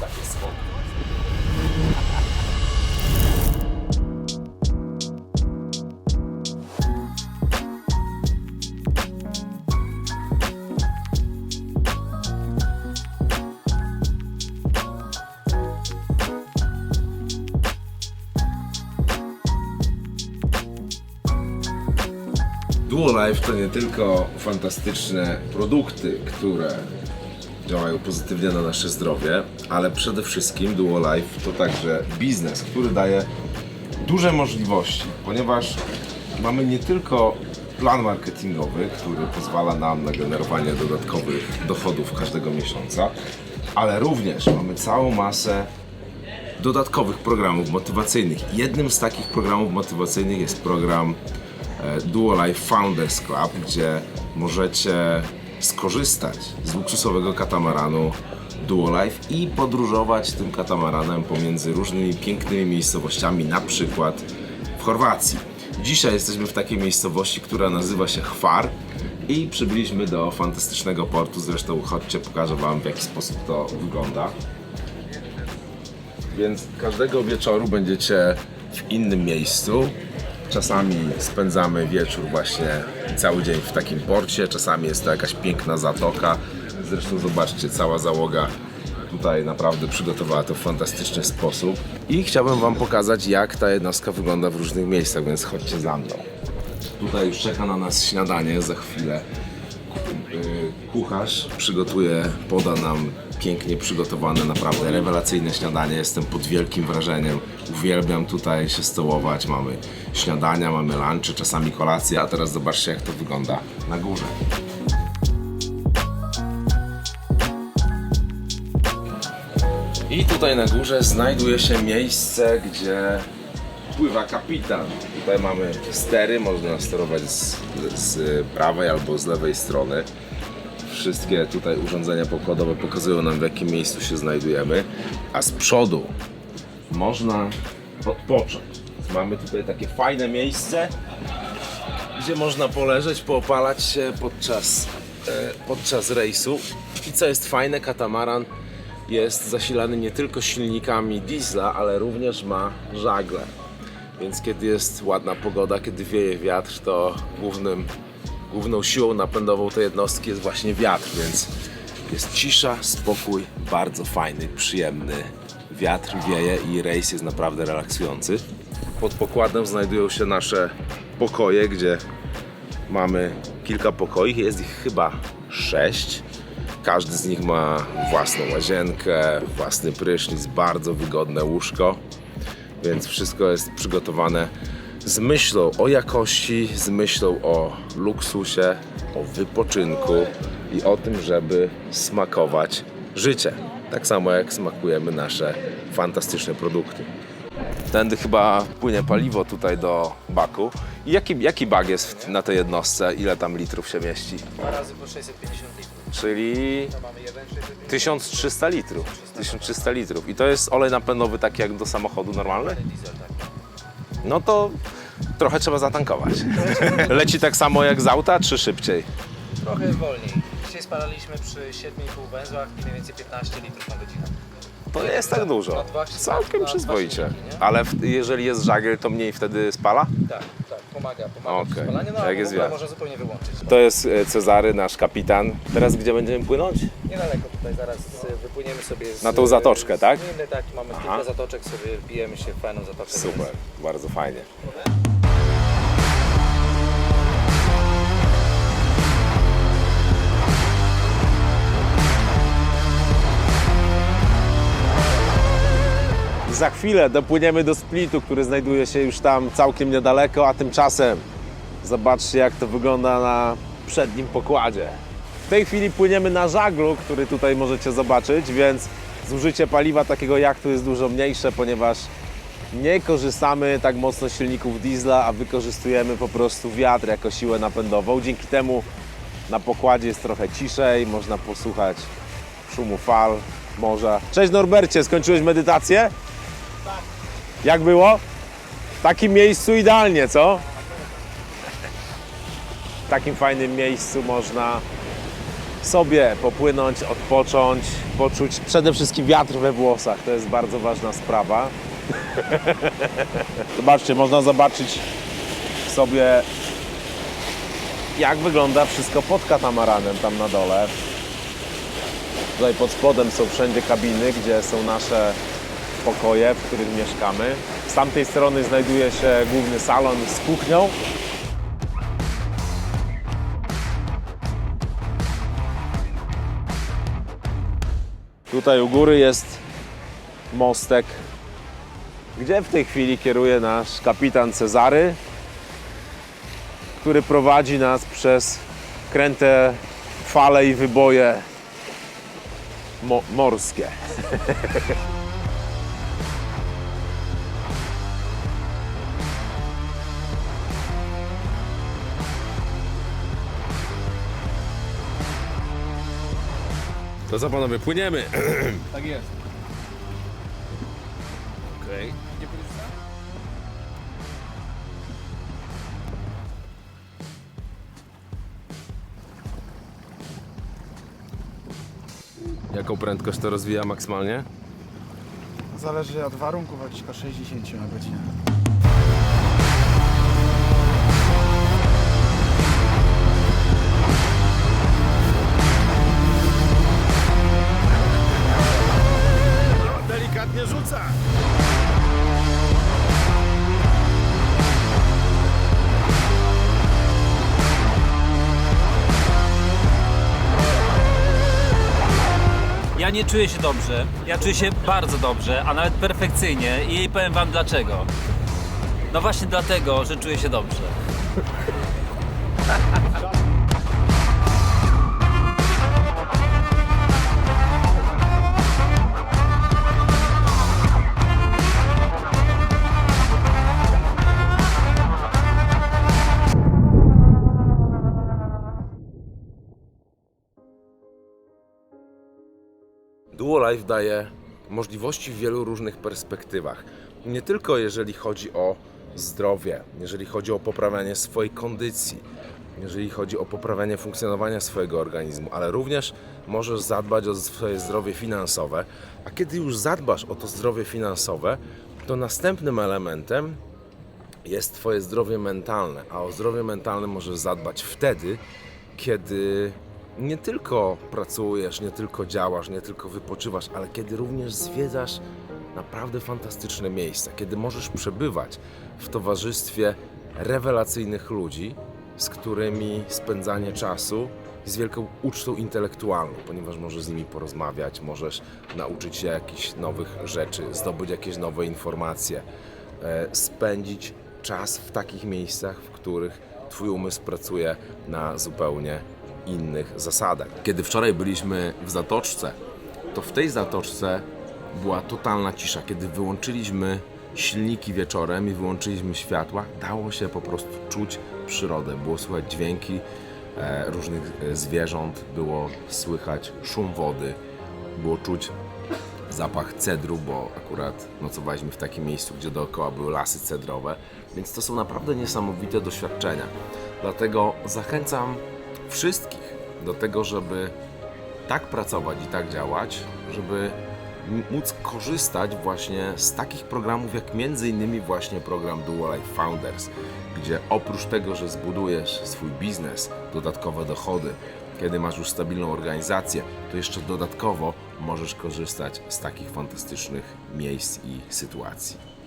takie schody. Duolife to nie tylko fantastyczne produkty, które działają pozytywnie na nasze zdrowie, ale przede wszystkim Duolife to także biznes, który daje duże możliwości, ponieważ mamy nie tylko plan marketingowy, który pozwala nam na generowanie dodatkowych dochodów każdego miesiąca, ale również mamy całą masę dodatkowych programów motywacyjnych. Jednym z takich programów motywacyjnych jest program e, Duo Life Founders Club, gdzie możecie skorzystać z luksusowego katamaranu Duo Life i podróżować tym katamaranem pomiędzy różnymi pięknymi miejscowościami, na przykład w Chorwacji. Dzisiaj jesteśmy w takiej miejscowości, która nazywa się Chwar i przybyliśmy do fantastycznego portu. Zresztą chodźcie, pokażę Wam w jaki sposób to wygląda. Więc każdego wieczoru będziecie w innym miejscu. Czasami spędzamy wieczór właśnie cały dzień w takim porcie, czasami jest to jakaś piękna zatoka. Zresztą zobaczcie, cała załoga tutaj naprawdę przygotowała to w fantastyczny sposób. I chciałbym Wam pokazać, jak ta jednostka wygląda w różnych miejscach, więc chodźcie za mną. Tutaj już czeka na nas śniadanie za chwilę. Kucharz przygotuje, poda nam pięknie przygotowane, naprawdę rewelacyjne śniadanie. Jestem pod wielkim wrażeniem. Uwielbiam tutaj się stołować. Mamy śniadania, mamy lunchy, czasami kolacje, a teraz zobaczcie jak to wygląda na górze. I tutaj na górze znajduje się miejsce, gdzie pływa kapitan. Tutaj mamy stery, można sterować z, z prawej albo z lewej strony. Wszystkie tutaj urządzenia pokładowe pokazują nam w jakim miejscu się znajdujemy, a z przodu można odpocząć. Mamy tutaj takie fajne miejsce, gdzie można poleżeć, poopalać się podczas, e, podczas rejsu. I co jest fajne, katamaran jest zasilany nie tylko silnikami diesla, ale również ma żagle. Więc kiedy jest ładna pogoda, kiedy wieje wiatr, to głównym, główną siłą napędową tej jednostki jest właśnie wiatr, więc jest cisza, spokój, bardzo fajny, przyjemny. Wiatr wieje i rejs jest naprawdę relaksujący. Pod pokładem znajdują się nasze pokoje, gdzie mamy kilka pokoi, jest ich chyba sześć. Każdy z nich ma własną łazienkę, własny prysznic, bardzo wygodne łóżko więc wszystko jest przygotowane z myślą o jakości, z myślą o luksusie, o wypoczynku i o tym, żeby smakować życie. Tak samo jak smakujemy nasze fantastyczne produkty. Tędy chyba płynie paliwo tutaj do baku. I jaki, jaki bag jest na tej jednostce? Ile tam litrów się mieści? Dwa razy po 650 litrów. Czyli To mamy jeden 650 1300 litrów. 1300 litrów. I to jest olej napędowy taki jak do samochodu normalny? tak. No to trochę trzeba zatankować. Leci tak samo jak z auta, czy szybciej? Trochę wolniej. Dzisiaj spalaliśmy przy 7,5 węzłach mniej więcej 15 litrów na godzinę. To nie jest tak dużo. Całkiem na dwa przyzwoicie. silniki, nie? Ale w, jeżeli jest żagiel, to mniej wtedy spala? Tak, tak, pomaga, pomaga Okej. przy spalaniu, no Jak jest wiatr. można zupełnie wyłączyć. To jest e, Cezary, nasz kapitan. Teraz gdzie będziemy płynąć? Niedaleko tutaj zaraz y, wypłyniemy sobie z... Na tą zatoczkę, tak? Z Gminy, tak, mamy kilka zatoczek, sobie bijemy się w fajną zatoczkę. Super, bardzo fajnie. Za chwilę dopłyniemy do Splitu, który znajduje się już tam całkiem niedaleko, a tymczasem zobaczcie jak to wygląda na przednim pokładzie. W tej chwili płyniemy na żaglu, który tutaj możecie zobaczyć, więc zużycie paliwa takiego jachtu jest dużo mniejsze, ponieważ nie korzystamy tak mocno z silników diesla, a wykorzystujemy po prostu wiatr jako siłę napędową. Dzięki temu na pokładzie jest trochę ciszej, można posłuchać szumu fal, morza. Cześć Norbercie, skończyłeś medytację? Jak było? W takim miejscu idealnie, co? W takim fajnym miejscu można sobie popłynąć, odpocząć, poczuć przede wszystkim wiatr we włosach. To jest bardzo ważna sprawa. Zobaczcie, można zobaczyć sobie jak wygląda wszystko pod katamaranem tam na dole. Tutaj pod spodem są wszędzie kabiny, gdzie są nasze pokoje, w których mieszkamy. Z tamtej strony znajduje się główny salon z kuchnią. Tutaj u góry jest mostek, gdzie w tej chwili kieruje nasz kapitan Cezary, który prowadzi nas przez kręte fale i wyboje mo- morskie. To co panowie, płyniemy. Tak jest. Okej. Jaką prędkość to rozwija maksymalnie? Zależy od warunków, jakieś po 60 na godzinę. Ja nie czuję się dobrze. Ja czuję się bardzo dobrze, a nawet perfekcyjnie i powiem wam dlaczego. No właśnie dlatego, że czuję się dobrze. Life daje możliwości w wielu różnych perspektywach. Nie tylko jeżeli chodzi o zdrowie, jeżeli chodzi o poprawianie swojej kondycji, jeżeli chodzi o poprawianie funkcjonowania swojego organizmu, ale również możesz zadbać o swoje zdrowie finansowe. A kiedy już zadbasz o to zdrowie finansowe, to następnym elementem jest Twoje zdrowie mentalne, a o zdrowie mentalne możesz zadbać wtedy, kiedy nie tylko pracujesz, nie tylko działasz, nie tylko wypoczywasz, ale kiedy również zwiedzasz naprawdę fantastyczne miejsca, kiedy możesz przebywać w towarzystwie rewelacyjnych ludzi, z którymi spędzanie czasu jest wielką ucztą intelektualną, ponieważ możesz z nimi porozmawiać, możesz nauczyć się jakichś nowych rzeczy, zdobyć jakieś nowe informacje, e, spędzić czas w takich miejscach, w których Twój umysł pracuje na zupełnie innych zasadach. Kiedy wczoraj byliśmy w Zatoczce, to w tej Zatoczce była totalna cisza. Kiedy wyłączyliśmy silniki wieczorem i wyłączyliśmy światła, dało się po prostu czuć przyrodę. Było słychać dźwięki e, różnych e, zwierząt, było słychać szum wody, było czuć zapach cedru, bo akurat nocowaliśmy w takim miejscu, gdzie dookoła były lasy cedrowe, więc to są naprawdę niesamowite doświadczenia. Dlatego zachęcam wszystkich do tego, żeby tak pracować i tak działać, żeby móc korzystać właśnie z takich programów, jak między innymi właśnie program Dual Life Founders, gdzie oprócz tego, że zbudujesz swój biznes, dodatkowe dochody, kiedy masz już stabilną organizację, to jeszcze dodatkowo możesz korzystać z takich fantastycznych miejsc i sytuacji.